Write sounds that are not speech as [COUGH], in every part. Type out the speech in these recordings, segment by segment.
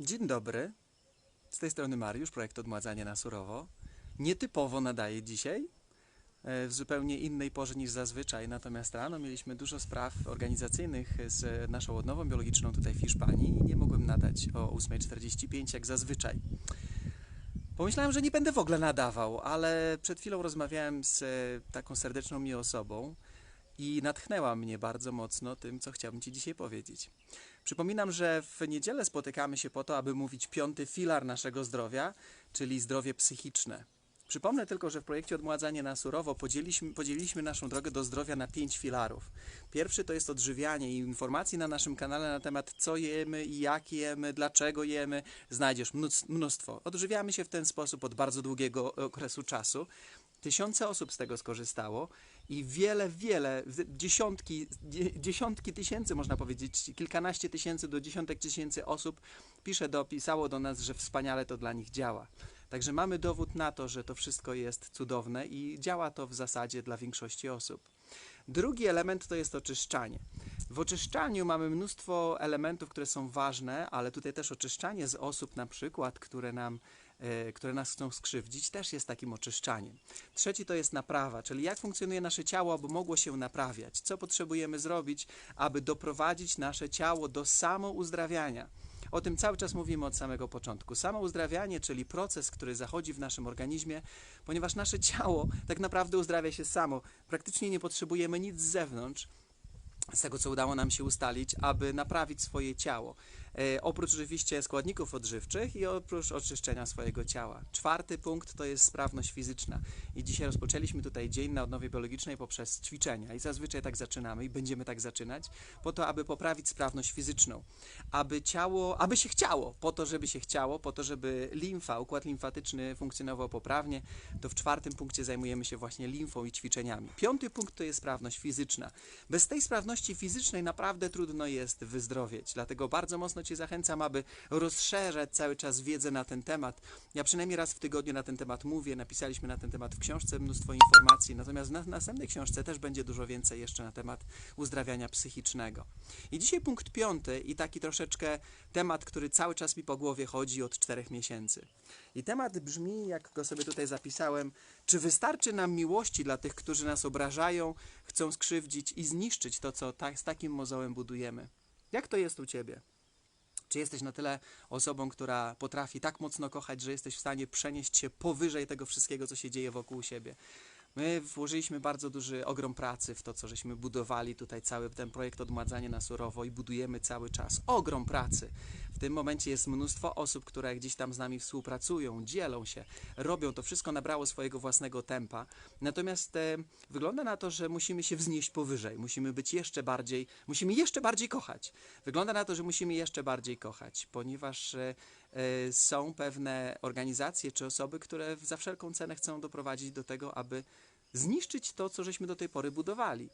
Dzień dobry. Z tej strony Mariusz, projekt Odmładzanie na Surowo. Nietypowo nadaje dzisiaj, e, w zupełnie innej porze niż zazwyczaj, natomiast rano mieliśmy dużo spraw organizacyjnych z naszą odnową biologiczną tutaj w Hiszpanii i nie mogłem nadać o 8.45 jak zazwyczaj. Pomyślałem, że nie będę w ogóle nadawał, ale przed chwilą rozmawiałem z taką serdeczną mi osobą i natchnęła mnie bardzo mocno tym, co chciałbym Ci dzisiaj powiedzieć. Przypominam, że w niedzielę spotykamy się po to, aby mówić piąty filar naszego zdrowia, czyli zdrowie psychiczne. Przypomnę tylko, że w projekcie Odmładzanie na surowo podzieliliśmy, podzieliliśmy naszą drogę do zdrowia na pięć filarów. Pierwszy to jest odżywianie i informacji na naszym kanale na temat co jemy jak jemy, dlaczego jemy, znajdziesz mnóstw- mnóstwo. Odżywiamy się w ten sposób od bardzo długiego okresu czasu. Tysiące osób z tego skorzystało i wiele, wiele, dziesiątki, dzie- dziesiątki tysięcy, można powiedzieć, kilkanaście tysięcy do dziesiątek tysięcy osób pisze do, pisało do nas, że wspaniale to dla nich działa. Także mamy dowód na to, że to wszystko jest cudowne i działa to w zasadzie dla większości osób. Drugi element to jest oczyszczanie. W oczyszczaniu mamy mnóstwo elementów, które są ważne, ale tutaj też oczyszczanie z osób, na przykład, które nam które nas chcą skrzywdzić, też jest takim oczyszczaniem. Trzeci to jest naprawa, czyli jak funkcjonuje nasze ciało, aby mogło się naprawiać. Co potrzebujemy zrobić, aby doprowadzić nasze ciało do samouzdrawiania. O tym cały czas mówimy od samego początku. Samouzdrawianie, czyli proces, który zachodzi w naszym organizmie, ponieważ nasze ciało tak naprawdę uzdrawia się samo. Praktycznie nie potrzebujemy nic z zewnątrz, z tego co udało nam się ustalić, aby naprawić swoje ciało. E, oprócz oczywiście składników odżywczych i oprócz oczyszczenia swojego ciała. Czwarty punkt to jest sprawność fizyczna. I dzisiaj rozpoczęliśmy tutaj dzień na odnowie biologicznej poprzez ćwiczenia. I zazwyczaj tak zaczynamy i będziemy tak zaczynać, po to, aby poprawić sprawność fizyczną. Aby ciało, aby się chciało, po to, żeby się chciało, po to, żeby limfa, układ limfatyczny funkcjonował poprawnie, to w czwartym punkcie zajmujemy się właśnie limfą i ćwiczeniami. Piąty punkt to jest sprawność fizyczna. Bez tej sprawności fizycznej naprawdę trudno jest wyzdrowieć. Dlatego bardzo mocno Cię zachęcam, aby rozszerzać cały czas wiedzę na ten temat. Ja przynajmniej raz w tygodniu na ten temat mówię, napisaliśmy na ten temat w książce mnóstwo informacji, natomiast na następnej książce też będzie dużo więcej jeszcze na temat uzdrawiania psychicznego. I dzisiaj punkt piąty i taki troszeczkę temat, który cały czas mi po głowie chodzi od czterech miesięcy. I temat brzmi, jak go sobie tutaj zapisałem, czy wystarczy nam miłości dla tych, którzy nas obrażają, chcą skrzywdzić i zniszczyć to, co z takim mozołem budujemy? Jak to jest u Ciebie? Czy jesteś na tyle osobą, która potrafi tak mocno kochać, że jesteś w stanie przenieść się powyżej tego wszystkiego, co się dzieje wokół siebie? My włożyliśmy bardzo duży ogrom pracy w to, co żeśmy budowali tutaj cały ten projekt Odmładzanie na surowo i budujemy cały czas. Ogrom pracy. W tym momencie jest mnóstwo osób, które gdzieś tam z nami współpracują, dzielą się, robią. To wszystko nabrało swojego własnego tempa. Natomiast e, wygląda na to, że musimy się wznieść powyżej. Musimy być jeszcze bardziej, musimy jeszcze bardziej kochać. Wygląda na to, że musimy jeszcze bardziej kochać, ponieważ e, są pewne organizacje czy osoby, które za wszelką cenę chcą doprowadzić do tego, aby zniszczyć to, co żeśmy do tej pory budowali.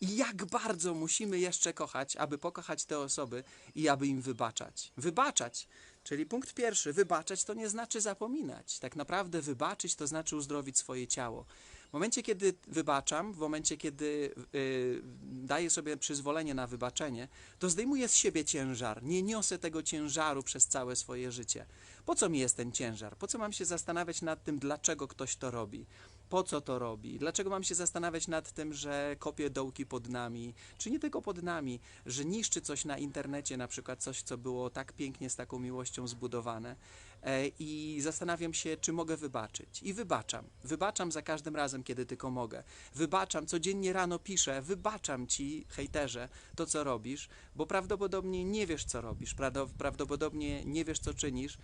I jak bardzo musimy jeszcze kochać, aby pokochać te osoby i aby im wybaczać. Wybaczać, czyli punkt pierwszy, wybaczać to nie znaczy zapominać. Tak naprawdę wybaczyć to znaczy uzdrowić swoje ciało. Momencie, kiedy wybaczam, w momencie, kiedy y, daję sobie przyzwolenie na wybaczenie, to zdejmuję z siebie ciężar. Nie niosę tego ciężaru przez całe swoje życie. Po co mi jest ten ciężar? Po co mam się zastanawiać nad tym, dlaczego ktoś to robi? Po co to robi? Dlaczego mam się zastanawiać nad tym, że kopie dołki pod nami, czy nie tylko pod nami, że niszczy coś na internecie, na przykład coś, co było tak pięknie z taką miłością zbudowane? E, I zastanawiam się, czy mogę wybaczyć. I wybaczam. Wybaczam za każdym razem, kiedy tylko mogę. Wybaczam, codziennie rano piszę, wybaczam ci, hejterze, to co robisz, bo prawdopodobnie nie wiesz, co robisz, prawdo- prawdopodobnie nie wiesz, co czynisz,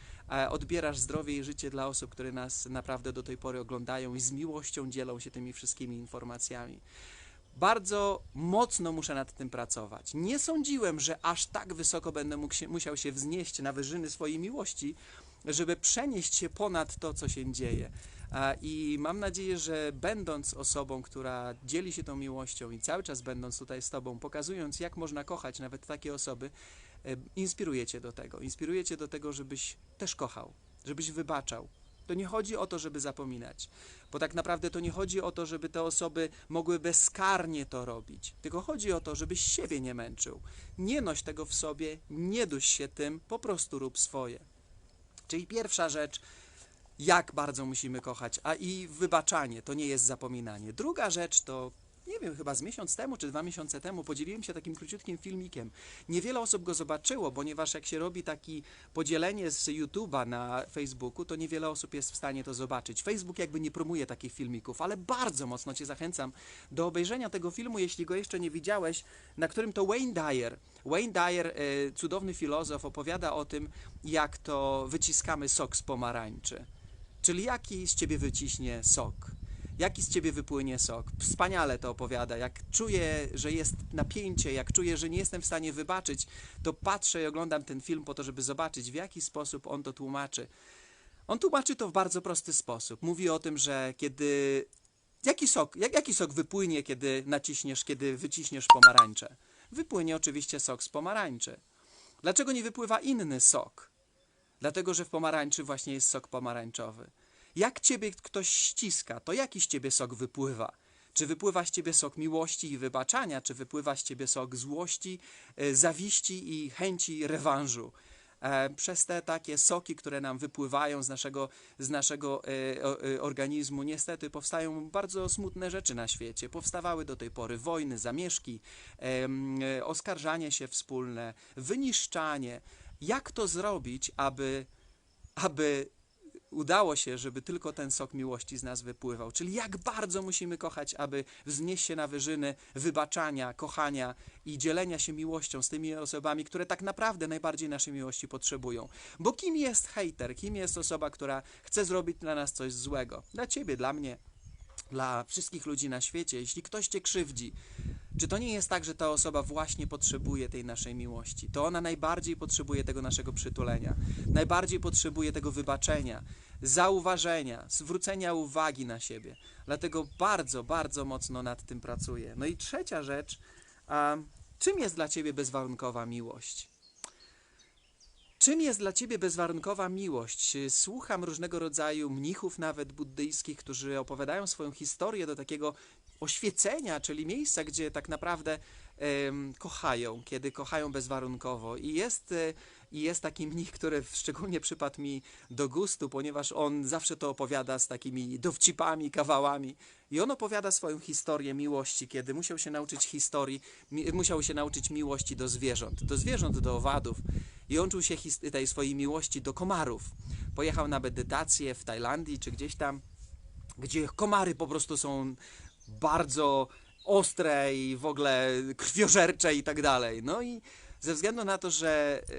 odbierasz zdrowie i życie dla osób, które nas naprawdę do tej pory oglądają i z miłością dzielą się tymi wszystkimi informacjami. Bardzo mocno muszę nad tym pracować. Nie sądziłem, że aż tak wysoko będę się, musiał się wznieść na wyżyny swojej miłości, żeby przenieść się ponad to, co się dzieje. I mam nadzieję, że będąc osobą, która dzieli się tą miłością i cały czas będąc tutaj z Tobą, pokazując, jak można kochać nawet takie osoby, e, inspiruje Cię do tego. Inspiruje Cię do tego, żebyś też kochał, żebyś wybaczał. To nie chodzi o to, żeby zapominać, bo tak naprawdę to nie chodzi o to, żeby te osoby mogły bezkarnie to robić, tylko chodzi o to, żebyś siebie nie męczył. Nie noś tego w sobie, nie duś się tym, po prostu rób swoje. Czyli pierwsza rzecz, jak bardzo musimy kochać, a i wybaczanie to nie jest zapominanie. Druga rzecz to, nie wiem, chyba z miesiąc temu czy dwa miesiące temu podzieliłem się takim króciutkim filmikiem. Niewiele osób go zobaczyło, ponieważ jak się robi takie podzielenie z YouTube'a na Facebooku, to niewiele osób jest w stanie to zobaczyć. Facebook jakby nie promuje takich filmików, ale bardzo mocno Cię zachęcam do obejrzenia tego filmu, jeśli go jeszcze nie widziałeś, na którym to Wayne Dyer, Wayne Dyer, e, cudowny filozof, opowiada o tym, jak to wyciskamy sok z pomarańczy. Czyli jaki z ciebie wyciśnie sok? Jaki z ciebie wypłynie sok? Wspaniale to opowiada. Jak czuję, że jest napięcie, jak czuję, że nie jestem w stanie wybaczyć, to patrzę i oglądam ten film po to, żeby zobaczyć, w jaki sposób on to tłumaczy. On tłumaczy to w bardzo prosty sposób. Mówi o tym, że kiedy. Jaki sok, jak, jaki sok wypłynie, kiedy naciśniesz, kiedy wyciśniesz pomarańczę? Wypłynie oczywiście sok z pomarańczy. Dlaczego nie wypływa inny sok? Dlatego, że w pomarańczy właśnie jest sok pomarańczowy. Jak ciebie ktoś ściska, to jaki z ciebie sok wypływa? Czy wypływa z ciebie sok miłości i wybaczania, czy wypływa z ciebie sok złości, e, zawiści i chęci rewanżu? E, Przez te takie soki, które nam wypływają z naszego, z naszego e, organizmu, niestety powstają bardzo smutne rzeczy na świecie. Powstawały do tej pory wojny, zamieszki, oskarżanie się wspólne, wyniszczanie. Jak to zrobić, aby, aby udało się, żeby tylko ten sok miłości z nas wypływał. Czyli jak bardzo musimy kochać, aby wznieść się na wyżyny wybaczania, kochania i dzielenia się miłością z tymi osobami, które tak naprawdę najbardziej naszej miłości potrzebują. Bo kim jest hejter? Kim jest osoba, która chce zrobić dla nas coś złego? Dla ciebie, dla mnie, dla wszystkich ludzi na świecie. Jeśli ktoś cię krzywdzi, czy to nie jest tak, że ta osoba właśnie potrzebuje tej naszej miłości? To ona najbardziej potrzebuje tego naszego przytulenia, najbardziej potrzebuje tego wybaczenia, zauważenia, zwrócenia uwagi na siebie. Dlatego bardzo, bardzo mocno nad tym pracuję. No i trzecia rzecz, a czym jest dla ciebie bezwarunkowa miłość? Czym jest dla ciebie bezwarunkowa miłość? Słucham różnego rodzaju mnichów, nawet buddyjskich, którzy opowiadają swoją historię do takiego oświecenia, czyli miejsca, gdzie tak naprawdę em, kochają, kiedy kochają bezwarunkowo. I jest, e, I jest taki mnich, który szczególnie przypadł mi do gustu, ponieważ on zawsze to opowiada z takimi dowcipami, kawałami. I on opowiada swoją historię miłości, kiedy musiał się nauczyć historii, mi, musiał się nauczyć miłości do zwierząt, do zwierząt, do owadów. I on czuł się tej swojej miłości do komarów. Pojechał na medytację w Tajlandii czy gdzieś tam, gdzie komary po prostu są bardzo ostre i w ogóle krwiożercze i tak dalej. No i ze względu na to, że e,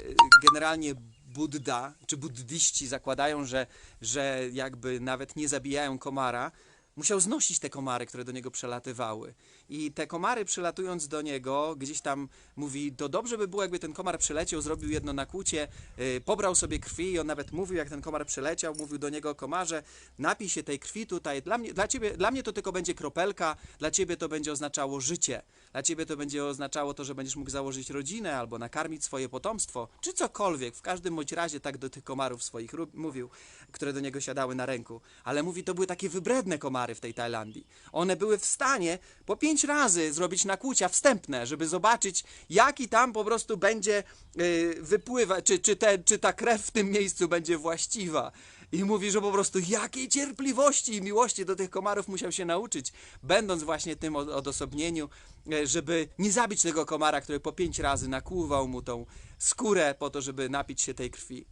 generalnie Buddha czy buddyści zakładają, że, że jakby nawet nie zabijają komara, musiał znosić te komary, które do niego przelatywały. I te komary przylatując do niego, gdzieś tam mówi, to dobrze by było, jakby ten komar przyleciał, zrobił jedno nakłucie, yy, pobrał sobie krwi i on nawet mówił, jak ten komar przyleciał, mówił do niego komarze, napij się tej krwi tutaj, dla mnie, dla, ciebie, dla mnie to tylko będzie kropelka, dla ciebie to będzie oznaczało życie, dla ciebie to będzie oznaczało to, że będziesz mógł założyć rodzinę albo nakarmić swoje potomstwo, czy cokolwiek, w każdym bądź razie tak do tych komarów swoich mówił, które do niego siadały na ręku. Ale mówi, to były takie wybredne komary w tej Tajlandii. One były w stanie po pięć razy zrobić nakłucia wstępne, żeby zobaczyć, jaki tam po prostu będzie yy, wypływa, czy, czy, czy ta krew w tym miejscu będzie właściwa. I mówi, że po prostu jakiej cierpliwości i miłości do tych komarów musiał się nauczyć, będąc właśnie tym od- odosobnieniu, e, żeby nie zabić tego komara, który po pięć razy nakłuwał mu tą skórę po to, żeby napić się tej krwi.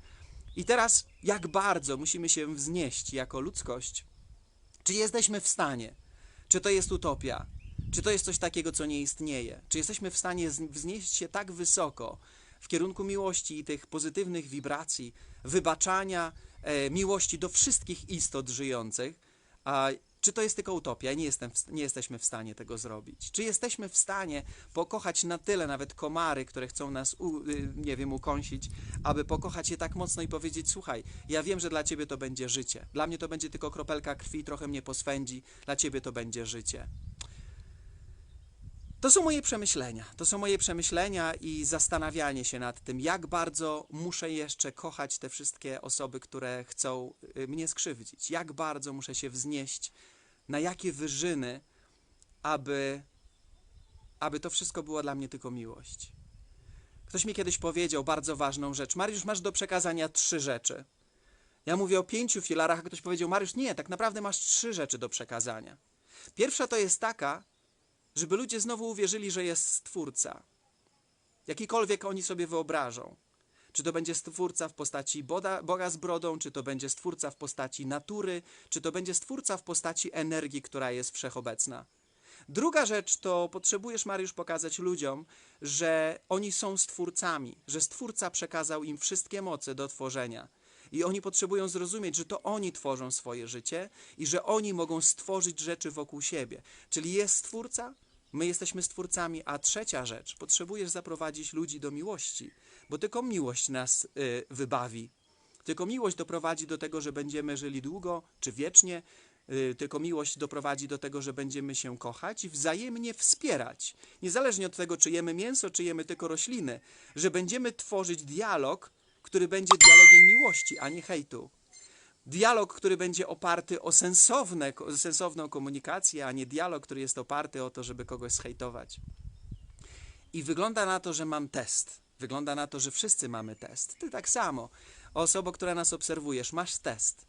I teraz, jak bardzo musimy się wznieść jako ludzkość? Czy jesteśmy w stanie? Czy to jest utopia? Czy to jest coś takiego, co nie istnieje? Czy jesteśmy w stanie wznieść się tak wysoko w kierunku miłości i tych pozytywnych wibracji, wybaczania, e, miłości do wszystkich istot żyjących? A czy to jest tylko utopia? Nie, jestem nie jesteśmy w stanie tego zrobić. Czy jesteśmy w stanie pokochać na tyle nawet komary, które chcą nas, u, y, nie wiem, ukąsić, aby pokochać je tak mocno i powiedzieć: Słuchaj, ja wiem, że dla ciebie to będzie życie. Dla mnie to będzie tylko kropelka krwi, trochę mnie poswędzi, dla ciebie to będzie życie. To są moje przemyślenia. To są moje przemyślenia i zastanawianie się nad tym, jak bardzo muszę jeszcze kochać te wszystkie osoby, które chcą y, mnie skrzywdzić. Jak bardzo muszę się wznieść, na jakie wyżyny, aby, aby to wszystko było dla mnie tylko miłość. Ktoś mi kiedyś powiedział bardzo ważną rzecz. Mariusz, masz do przekazania trzy rzeczy. Ja mówię o pięciu filarach, a ktoś powiedział, Mariusz, nie, tak naprawdę masz trzy rzeczy do przekazania. Pierwsza to jest taka, żeby ludzie znowu uwierzyli, że jest Stwórca. Jakikolwiek oni sobie wyobrażą. Czy to będzie Stwórca w postaci Boga, Boga z brodą, czy to będzie Stwórca w postaci natury, czy to będzie Stwórca w postaci energii, która jest wszechobecna. Druga rzecz to potrzebujesz, Mariusz, pokazać ludziom, że oni są stwórcami, że Stwórca przekazał im wszystkie moce do tworzenia. I oni potrzebują zrozumieć, że to oni tworzą swoje życie i że oni mogą stworzyć rzeczy wokół siebie. Czyli jest Stwórca, my jesteśmy Stwórcami, a trzecia rzecz, potrzebujesz zaprowadzić ludzi do miłości, bo tylko miłość nas y, wybawi. Tylko miłość doprowadzi do tego, że będziemy żyli długo czy wiecznie. Y, Tylko miłość doprowadzi do tego, że będziemy się kochać i wzajemnie wspierać. Niezależnie od tego, czy jemy mięso, czy jemy tylko rośliny, że będziemy tworzyć dialog, który będzie dialogiem miłości, a nie hejtu. Dialog, który będzie oparty o sensowne, sensowną komunikację, a nie dialog, który jest oparty o to, żeby kogoś zhejtować. I wygląda na to, że mam test. Wygląda na to, że wszyscy mamy test. Ty tak samo. Osoba, która nas obserwujesz, masz test.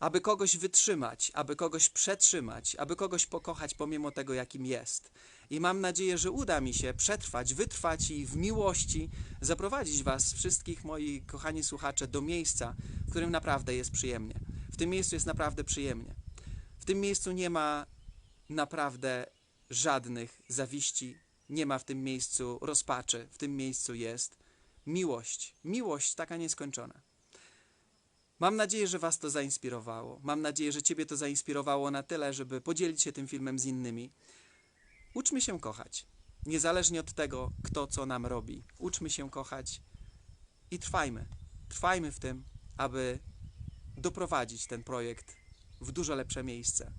Aby kogoś wytrzymać, aby kogoś przetrzymać, aby kogoś pokochać pomimo tego, jakim jest. I mam nadzieję, że uda mi się przetrwać, wytrwać i w miłości zaprowadzić Was, wszystkich moi kochani słuchacze, do miejsca, w którym naprawdę jest przyjemnie. W tym miejscu jest naprawdę przyjemnie. W tym miejscu nie ma naprawdę żadnych zawiści, nie ma w tym miejscu rozpaczy. W tym miejscu jest miłość. Miłość taka nieskończona. Mam nadzieję, że Was to zainspirowało. Mam nadzieję, że Ciebie to zainspirowało na tyle, żeby podzielić się tym filmem z innymi. Uczmy się kochać. Niezależnie od tego, kto co nam robi. Uczmy się kochać i trwajmy. Trwajmy w tym, aby doprowadzić ten projekt w dużo lepsze miejsce,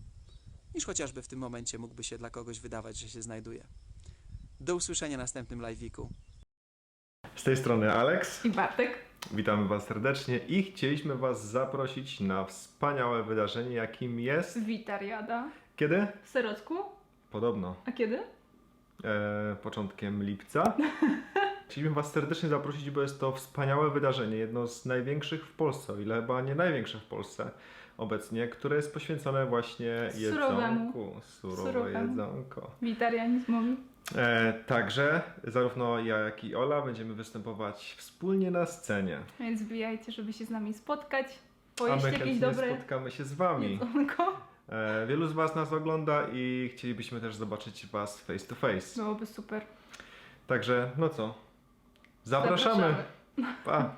niż chociażby w tym momencie mógłby się dla kogoś wydawać, że się znajduje. Do usłyszenia następnym live'iku. Z tej strony Alex. I Bartek. Witamy Was serdecznie i chcieliśmy Was zaprosić na wspaniałe wydarzenie, jakim jest. Witariada. Kiedy? W Serocku? Podobno. A kiedy? E, początkiem lipca. [LAUGHS] Chcieliśmy Was serdecznie zaprosić, bo jest to wspaniałe wydarzenie, jedno z największych w Polsce, o ile chyba nie największe w Polsce obecnie, które jest poświęcone właśnie Surowemu. jedzonku. Surowe Surowemu. jedzonko. Witarianizmowi. E, także zarówno ja, jak i Ola będziemy występować wspólnie na scenie. Więc wbijajcie, żeby się z nami spotkać. A Pojeść my jakieś chętnie dobre spotkamy się z Wami. jedzonko. E, wielu z Was nas ogląda i chcielibyśmy też zobaczyć Was face to face. Byłoby super. Także, no co? Zapraszamy. Zapraszamy. Pa!